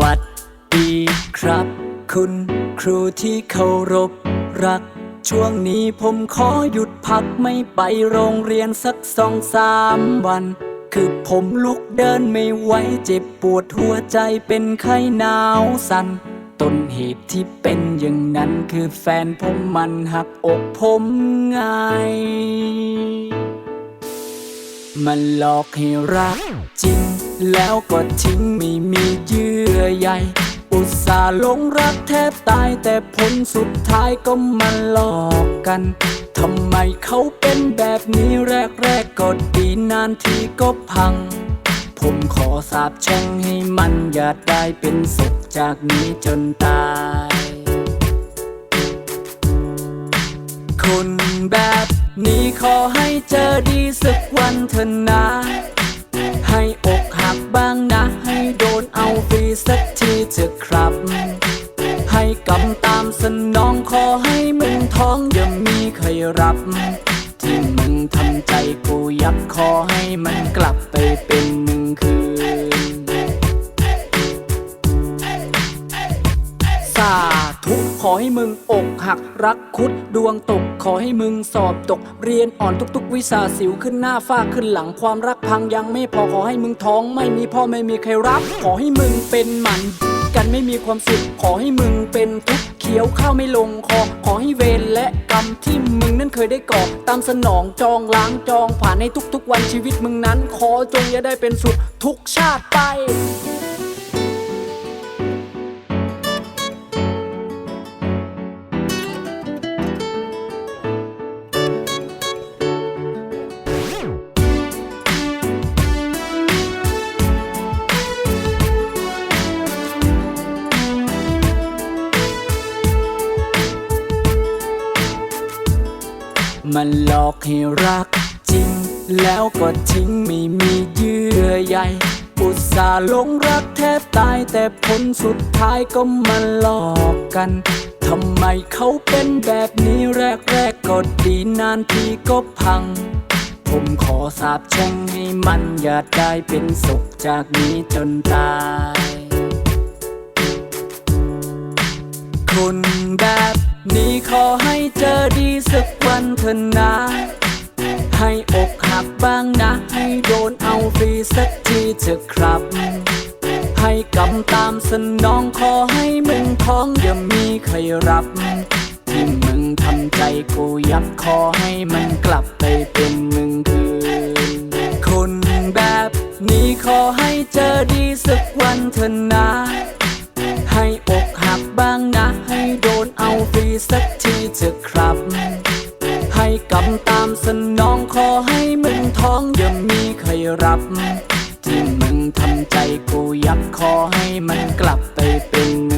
วัสดีครับ คุณครูที่เคารพรัก ช่วงนี้ผมขอหยุดพักไม่ไปโรงเรียนสักสองสามวัน คือผมลุกเดินไม่ไหวเจ็บปวดหัวใจเป็นไข้หนาวสัน่นต้นเหตุที่เป็นอย่างนั้นคือแฟนผมมันหักอกผมไง มันหลอกให้รักจริง แล้วก็ทิ้งไม่มีเยื่อใยอุตส่าห์หลงรักแทบตายแต่ผลสุดท้ายก็มาหลอกกันทำไมเขาเป็นแบบนี้แรกๆก็ดีนานทีก็พัง ผมขอสาบแช่งให้มันอย่าได้เป็นสุขจากนี้จนตาย คนแบบนี้ขอให้เจอดีสักวันเถอะนะามสนองขอให้มึงท้องอย่ามีใครรับ ที่มึงทำใจกูยับขอให้มันกลับไปเป็นหนึ่งคืนสาธุขอให้มึงอกหักรักคุดดวงตก ขอให้มึงสอบตกเรียนอ่อนทุกๆ วิชาสิวขึ้นหน้าฝ้าขึ้นหลังความรักพังยังไม่พอขอให้มึงท้องไม่มีพ่อไม่มีใครรับ ขอให้มึงเป็นหมันกันไม่มีความสุขขอให้มึงเป็นทุกข์ เขียวข้าวไม่ลงคอ ขอให้เวรและกรรมที่มึงนั้นเคยได้ก่อ ตามสนองจองล้างจองผ่านในทุกๆวันชีวิตมึงนั้น ขอจงอย่าได้เป็นสุขทุกชาติไป มันหลอกให้รักจริง แล้วก็ทิ้งไม่มีเยื่อใยอุตส่าห์หลงรักแทบตายแต่ผลสุดท้ายก็มาหลอกกันทำไมเขาเป็นแบบนี้แรกๆก็ดีนานทีก็พัง ผมขอสาบแช่งให้มันอย่าได้เป็นสุขจากนี้จนตาย คนแบบ นี้ขอให้เจอดีสักวันเถอะนะ ให้อกหักบ้างนะ ให้โดนเอาฟรีสักทีเถอะครับ ให้กำตามสนองขอให้มึงท้องอย่ามีใครรับ ที่มึงทำใจกูยับขอให้มันกลับไปเป็นมึงคืนคนแบบนี้ขอให้เจอดีสักวันเถอะนะ ขอให้มึงท้องอย่ามีใครรับ ที่มึงทำใจกูยับขอให้มันกลับไปเป็น